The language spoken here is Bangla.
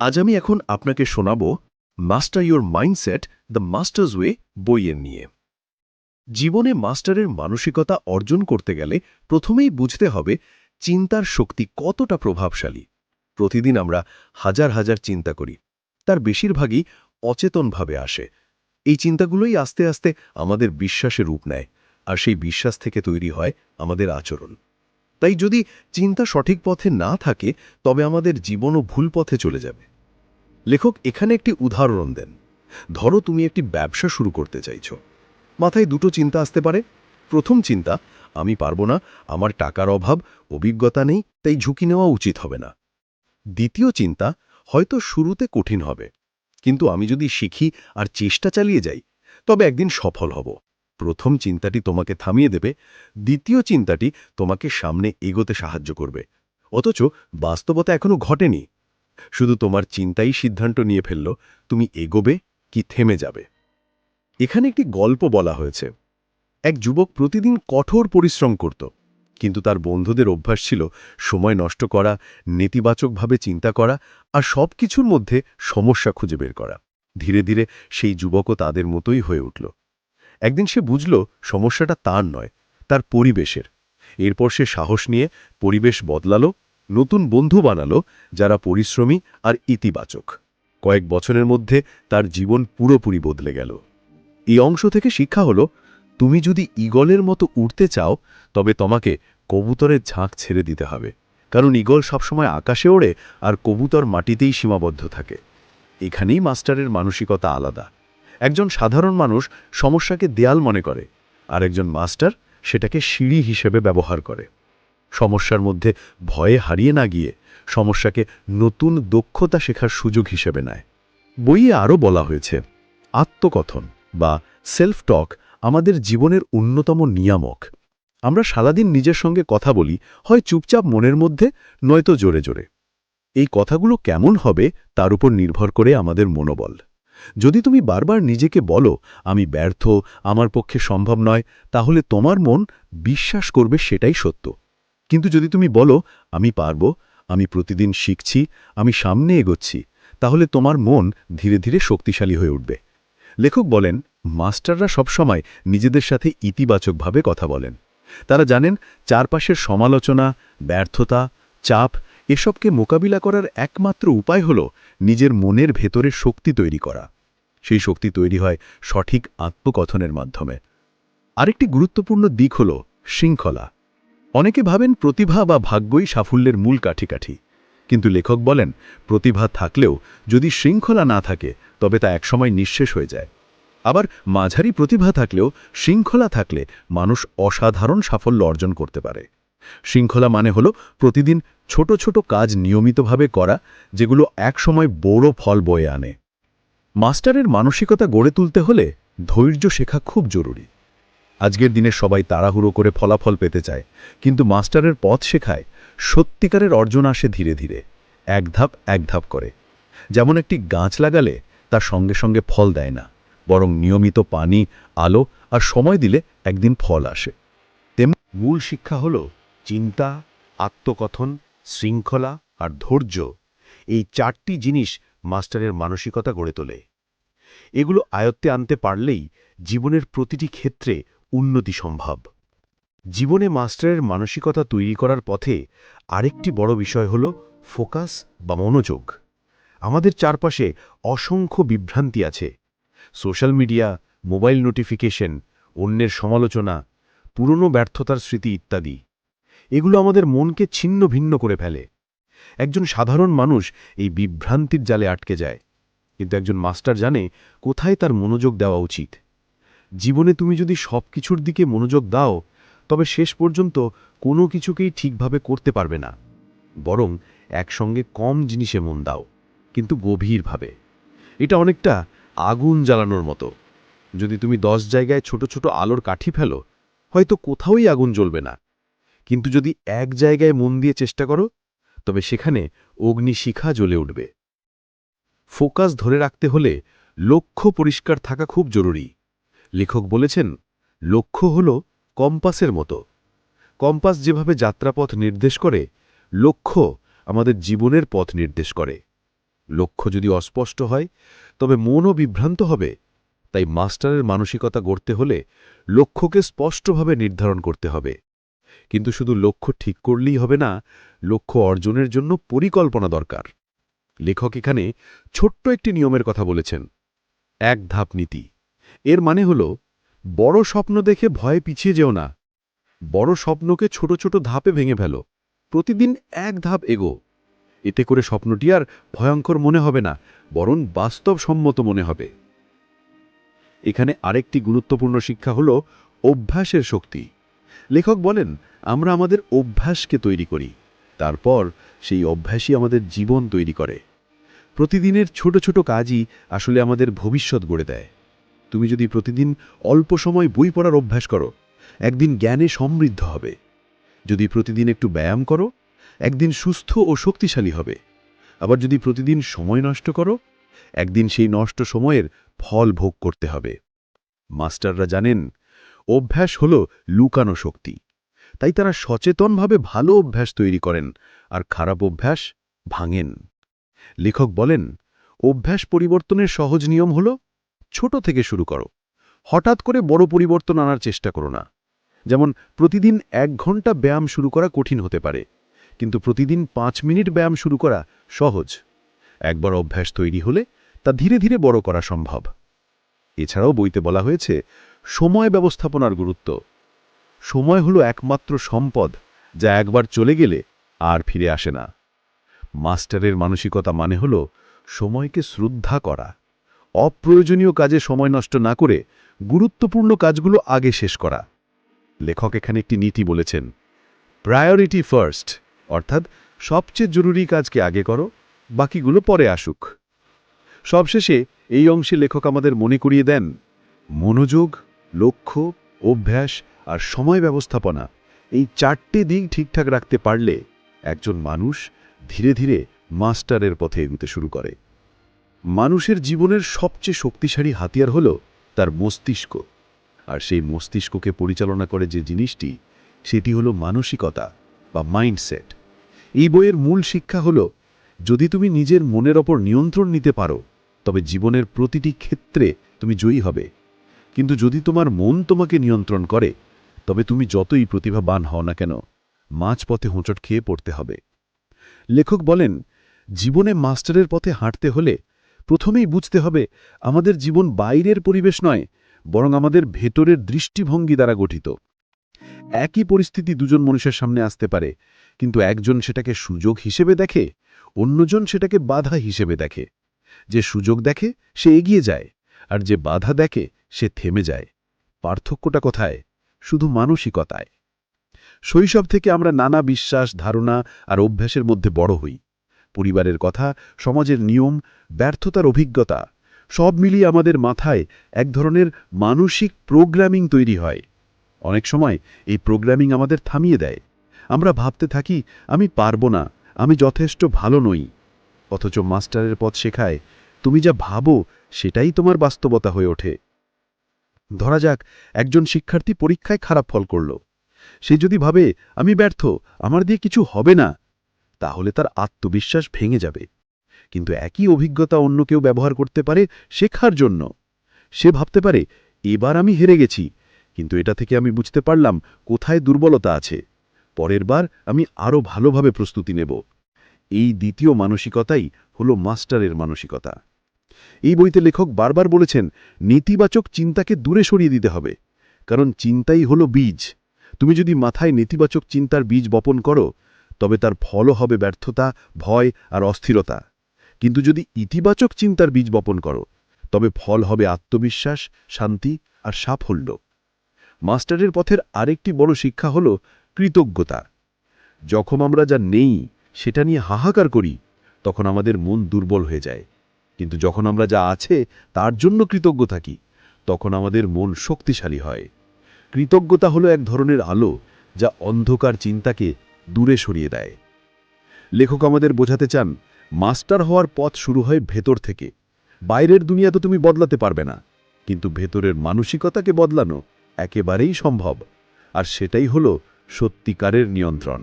আজ আমি এখন আপনাকে শোনাব master your mindset the master's way বইয়ের নিয়ে। জীবনে মাস্টারের মানসিকতা অর্জন করতে গেলে প্রথমেই বুঝতে হবে চিন্তার শক্তি কতটা প্রভাবশালী। প্রতিদিন আমরা হাজার হাজার চিন্তা করি, তার বেশিরভাগই অচেতনভাবে আসে। এই চিন্তাগুলোই আস্তে আস্তে আমাদের বিশ্বাসে রূপ নেয়, আর সেই বিশ্বাস থেকে তৈরি হয় আমাদের আচরণ। তাই যদি চিন্তা সঠিক পথে না থাকে, তবে আমাদের জীবনও ভুল পথে চলে যাবে। লেখক, এখানে একটি উদাহরণ দেন। ধরো তুমি একটি ব্যবসা শুরু করতে চাইছ। মাথায় দুটো চিন্তা আসতে পারে। প্রথম চিন্তা, আমি পারব না, আমার টাকার অভাব, অভিজ্ঞতা নেই, তাই ঝুঁকি নেওয়া উচিত হবে না। দ্বিতীয় চিন্তা, হয়তো শুরুতে কঠিন হবে, কিন্তু আমি যদি শিখি আর চেষ্টা চালিয়ে যাই, তবে একদিন সফল হব। প্রথম চিন্তাটি তোমাকে থামিয়ে দেবে, দ্বিতীয় চিন্তাটি তোমাকে সামনে এগোতে সাহায্য করবে। অথচ বাস্তবতা এখনও ঘটেনি। শুধু তোমার চিন্তাই সিদ্ধান্ত নিয়ে ফেলল, তুমি এগোবে কি থেমে যাবে। এখানে একটি গল্প বলা হয়েছে। এক যুবক প্রতিদিন কঠোর পরিশ্রম করত, কিন্তু তার বন্ধুদের অভ্যাস ছিল সময় নষ্ট করা, নেতিবাচকভাবে চিন্তা করা আর সব কিছুর মধ্যে সমস্যা খুঁজে বের করা। ধীরে ধীরে সেই যুবকও তাদের মতোই হয়ে উঠল। একদিন সে বুঝল সমস্যাটা তার নয়, তার পরিবেশের। এরপর সে সাহস নিয়ে পরিবেশ বদলালো, নতুন বন্ধু বানালো যারা পরিশ্রমী আর ইতিবাচক। কয়েক বছরের মধ্যে তার জীবন পুরোপুরি বদলে গেল। এই অংশ থেকে শিক্ষা হলো, তুমি যদি ইগলের মতো উড়তে চাও, তবে তোমাকে কবুতরের ঝাঁক ছেড়ে দিতে হবে। কারণ ইগল সবসময় আকাশে ওড়ে আর কবুতর মাটিতেই সীমাবদ্ধ থাকে। এখানেই মাস্টারের মানসিকতা আলাদা। একজন সাধারণ মানুষ সমস্যাকে দেয়াল মনে করে, আর একজন মাস্টার সেটাকে সিঁড়ি হিসেবে ব্যবহার করে। সমস্যার মধ্যে ভয়ে হারিয়ে না গিয়ে সমস্যাকে নতুন দক্ষতা শেখার সুযোগ হিসেবে নেয়। বইয়ে আরও বলা হয়েছে, আত্মকথন বা সেলফ টক আমাদের জীবনের অন্যতম নিয়ামক। আমরা সারাদিন নিজের সঙ্গে কথা বলি, হয় চুপচাপ মনের মধ্যে, নয়তো জোরে জোরে। এই কথাগুলো কেমন হবে তার উপর নির্ভর করে আমাদের মনোবল। যদি তুমি বারবার নিজেকে বলো, আমি ব্যর্থ, আমার পক্ষে সম্ভব নয়, তাহলে তোমার মন বিশ্বাস করবে সেটাই সত্য। কিন্তু যদি তুমি বলো, আমি পারব, আমি প্রতিদিন শিখছি, আমি সামনে এগোচ্ছি, তাহলে তোমার মন ধীরে ধীরে শক্তিশালী হয়ে উঠবে। লেখক বলেন, মাস্টাররা সবসময় নিজেদের সাথে ইতিবাচকভাবে কথা বলেন। তারা জানেন, চারপাশের সমালোচনা, ব্যর্থতা, চাপ এসবকে মোকাবিলা করার একমাত্র উপায় হল নিজের মনের ভেতরে শক্তি তৈরি করা। সেই শক্তি তৈরি হয় সঠিক আত্মকথনের মাধ্যমে। আরেকটি গুরুত্বপূর্ণ দিক হল শৃঙ্খলা। অনেকে ভাবেন প্রতিভা বা ভাগ্যই সাফল্যের মূল কাঠিকাঠি। কিন্তু লেখক বলেন, প্রতিভা থাকলেও যদি শৃঙ্খলা না থাকে, তবে তা একসময় নিঃশেষ হয়ে যায়। আবার মাঝারি প্রতিভা থাকলেও শৃঙ্খলা থাকলে মানুষ অসাধারণ সাফল্য অর্জন করতে পারে। শৃঙ্খলা মানে হল প্রতিদিন ছোট ছোট কাজ নিয়মিতভাবে করা, যেগুলো একসময় বড় ফল বয়ে আনে। মাস্টারের মানসিকতা গড়ে তুলতে হলে ধৈর্য শেখা খুব জরুরি। আজকের দিনে সবাই তাড়াহুড়ো করে ফলাফল পেতে চায়, কিন্তু মাস্টারের পথ শেখায় সত্যিকারের অর্জন আসে ধীরে ধীরে, এক ধাপ এক ধাপ করে। যেমন একটি গাছ লাগালে তার সঙ্গে সঙ্গে ফল দেয় না, বরং নিয়মিত পানি, আলো আর সময় দিলে একদিন ফল আসে। তেম মূল শিক্ষা হল চিন্তা, আত্মকথন, শৃঙ্খলা আর ধৈর্য এই চারটি জিনিস মাস্টারের মানসিকতা গড়ে তোলে। এগুলো আয়ত্তে আনতে পারলেই জীবনের প্রতিটি ক্ষেত্রে উন্নতি সম্ভব। জীবনে মাস্টারের মানসিকতা তৈরি করার পথে আরেকটি বড় বিষয় হল ফোকাস বা মনোযোগ। আমাদের চারপাশে অসংখ্য বিভ্রান্তি আছে। সোশ্যাল মিডিয়া, মোবাইল নোটিফিকেশন, অন্যের সমালোচনা, পুরনো ব্যর্থতার স্মৃতি ইত্যাদি। এগুলো আমাদের মনকে ছিন্ন ভিন্ন করে ফেলে। একজন সাধারণ মানুষ এই বিভ্রান্তির জালে আটকে যায়। কিন্তু একজন মাস্টার জানে কোথায় তার মনোযোগ দেওয়া উচিত। জীবনে তুমি যদি সব কিছুর দিকে মনোযোগ দাও, তবে শেষ পর্যন্ত কোনো কিছুকেই ঠিকভাবে করতে পারবে না। বরং একসঙ্গে কম জিনিসে মন দাও, কিন্তু গভীরভাবে। এটা অনেকটা আগুন জ্বালানোর মতো। যদি তুমি দশ জায়গায় ছোট ছোট আলোর কাঠি ফেলো, হয়তো কোথাওই আগুন জ্বলবে না। কিন্তু যদি এক জায়গায় মন দিয়ে চেষ্টা করো, তবে সেখানে অগ্নিশিখা জ্বলে উঠবে। ফোকাস ধরে রাখতে হলে লক্ষ্য পরিষ্কার থাকা খুব জরুরি। লেখক বলেছেন, লক্ষ্য হল কম্পাসের মতো। কম্পাস যেভাবে যাত্রাপথ নির্দেশ করে, লক্ষ্য আমাদের জীবনের পথ নির্দেশ করে। লক্ষ্য যদি অস্পষ্ট হয়, তবে মনও বিভ্রান্ত হবে। তাই মাস্টারের মানসিকতা গড়তে হলে লক্ষ্যকে স্পষ্টভাবে নির্ধারণ করতে হবে। কিন্তু শুধু লক্ষ্য ঠিক করলেই হবে না, লক্ষ্য অর্জনের জন্য পরিকল্পনা দরকার। লেখক এখানে ছোট্ট একটি নিয়মের কথা বলেছেন, এক ধাপ নীতি। এর মানে হল, বড় স্বপ্ন দেখে ভয়ে পিছিয়ে যেও না। বড় স্বপ্নকে ছোট ছোট ধাপে ভেঙে ফেলো। প্রতিদিন এক ধাপ এগো। এতে করে স্বপ্নটি আর ভয়ঙ্কর মনে হবে না, বরং বাস্তবসম্মত মনে হবে। এখানে আরেকটি গুরুত্বপূর্ণ শিক্ষা হল অভ্যাসের শক্তি। লেখক বলেন, আমরা আমাদের অভ্যাসকে তৈরি করি, তারপর সেই অভ্যাসই আমাদের জীবন তৈরি করে। প্রতিদিনের ছোট ছোট কাজই আসলে আমাদের ভবিষ্যৎ গড়ে দেয়। তুমি যদি প্রতিদিন অল্প সময় বই পড়ার অভ্যাস করো, একদিন জ্ঞানে সমৃদ্ধ হবে। যদি প্রতিদিন একটু ব্যায়াম করো, একদিন সুস্থ ও শক্তিশালী হবে। আবার যদি প্রতিদিন সময় নষ্ট করো, একদিন সেই নষ্ট সময়ের ফল ভোগ করতে হবে। মাস্টাররা জানেন অভ্যাস হল লুকানো শক্তি। তাই তারা সচেতনভাবে ভালো অভ্যাস তৈরি করেন আর খারাপ অভ্যাস ভাঙেন। লেখক বলেন, অভ্যাস পরিবর্তনের সহজ নিয়ম হল ছোট থেকে শুরু করো। হঠাৎ করে বড় পরিবর্তন আনার চেষ্টা করো না। যেমন, প্রতিদিন এক ঘণ্টা ব্যায়াম শুরু করা কঠিন হতে পারে, কিন্তু প্রতিদিন পাঁচ মিনিট ব্যায়াম শুরু করা সহজ। একবার অভ্যাস তৈরি হলে তা ধীরে ধীরে বড় করা সম্ভব। এছাড়াও বইতে বলা হয়েছে, সময় ব্যবস্থাপনার গুরুত্ব। সময় হলো একমাত্র সম্পদ, যা একবার চলে গেলে আর ফিরে আসে না। মাস্টারের মানসিকতা মানে হল সময়কে শ্রদ্ধা করা। অপ্রয়োজনীয় কাজে সময় নষ্ট না করে গুরুত্বপূর্ণ কাজগুলো আগে শেষ করা। লেখক এখানে একটি নীতি বলেছেন প্রায়োরিটি ফার্স্ট অর্থাৎ সবচেয়ে জরুরি কাজকে আগে করো, বাকিগুলো পরে আসুক। সবশেষে এই অংশে লেখক আমাদের মনে করিয়ে দেন, মনোযোগ, লক্ষ্য, অভ্যাস আর সময় ব্যবস্থাপনা এই চারটে দিক ঠিকঠাক রাখতে পারলে একজন মানুষ ধীরে ধীরে মাস্টারের পথে এগুতে শুরু করে। মানুষের জীবনের সবচেয়ে শক্তিশালী হাতিয়ার হল তার মস্তিষ্ক। আর সেই মস্তিষ্ককে পরিচালনা করে যে জিনিসটি, সেটি হলো মানসিকতা বা মাইন্ডসেট। এই বইয়ের মূল শিক্ষা হল, যদি তুমি নিজের মনের ওপর নিয়ন্ত্রণ নিতে পারো তবে জীবনের প্রতিটি ক্ষেত্রে তুমি জয়ী হবে। কিন্তু যদি তোমার মন তোমাকে নিয়ন্ত্রণ করে, তবে তুমি যতই প্রতিভাবান হও না কেন, মাঝপথে হোঁচট খেয়ে পড়তে হবে। লেখক বলেন, জীবনে মাস্টারের পথে হাঁটতে হলে প্রথমেই বুঝতে হবে আমাদের জীবন বাইরের পরিবেশ নয়, বরং আমাদের ভেতরের দৃষ্টিভঙ্গি দ্বারা গঠিত। একই পরিস্থিতি দুজন মানুষের সামনে আসতে পারে, কিন্তু একজন সেটাকে সুযোগ হিসেবে দেখে, অন্যজন সেটাকে বাধা হিসেবে দেখে। যে সুযোগ দেখে সে এগিয়ে যায়, আর যে বাধা দেখে সে থেমে যায়। পার্থক্যটা কোথায়? শুধু মানসিকতায়। শৈশব থেকে আমরা নানা বিশ্বাস, ধারণা আর অভ্যাসের মধ্যে বড় হই। পরিবারের কথা, সমাজের নিয়ম, ব্যর্থতার অভিজ্ঞতা, সব মিলিয়ে আমাদের মাথায় এক ধরনের মানসিক প্রোগ্রামিং তৈরি হয়। অনেক সময় এই প্রোগ্রামিং আমাদের থামিয়ে দেয়। আমরা ভাবতে থাকি, আমি পারব না, আমি যথেষ্ট ভালো নই। অথচ মাস্টারের পথ শেখায়, তুমি যা ভাবো সেটাই তোমার বাস্তবতা হয়ে ওঠে। ধরা যাক, একজন শিক্ষার্থী পরীক্ষায় খারাপ ফল করল। সে যদি ভাবে, আমি ব্যর্থ, আমার দিয়ে কিছু হবে না, তাহলে তার আত্মবিশ্বাস ভেঙে যাবে। কিন্তু একই অভিজ্ঞতা অন্য কেউ ব্যবহার করতে পারে শেখার জন্য। সে ভাবতে পারে, এবার আমি হেরে গেছি, কিন্তু এটা থেকে আমি বুঝতে পারলাম কোথায় দুর্বলতা আছে। পরের বার আমি আরও ভালোভাবে প্রস্তুতি নেব। এই দ্বিতীয় মানসিকতাই হল মাস্টারের মানসিকতা। এই বইতে লেখক বারবার বলেছেন, নেতিবাচক চিন্তাকে দূরে সরিয়ে দিতে হবে, কারণ চিন্তাই হল বীজ। তুমি যদি মাথায় নেতিবাচক চিন্তার বীজ বপন করো, তবে তার ফলও হবে ব্যর্থতা, ভয় আর অস্থিরতা। কিন্তু যদি ইতিবাচক চিন্তার বীজ বপন করো, তবে ফল হবে আত্মবিশ্বাস, শান্তি আর সাফল্য। মাস্টারের পথের আরেকটি বড় শিক্ষা হল কৃতজ্ঞতা। যখন আমরা যা নেই সেটা নিয়ে হাহাকার করি, তখন আমাদের মন দুর্বল হয়ে যায়। কিন্তু যখন আমরা যা আছে, তার জন্য কৃতজ্ঞ থাকি, তখন আমাদের মন শক্তিশালী হয়। কৃতজ্ঞতা হলো এক ধরনের আলো, যা অন্ধকার চিন্তাকে দূরে সরিয়ে দেয়। লেখক আমাদের বোঝাতে চান, মাস্টার হওয়ার পথ শুরু হয় ভেতর থেকে। বাইরের দুনিয়া তো তুমি বদলাতে পারবে না, কিন্তু ভেতরের মানসিকতাকে বদলানো একেবারেই সম্ভব। আর সেটাই হলো সত্যিকারের নিয়ন্ত্রণ।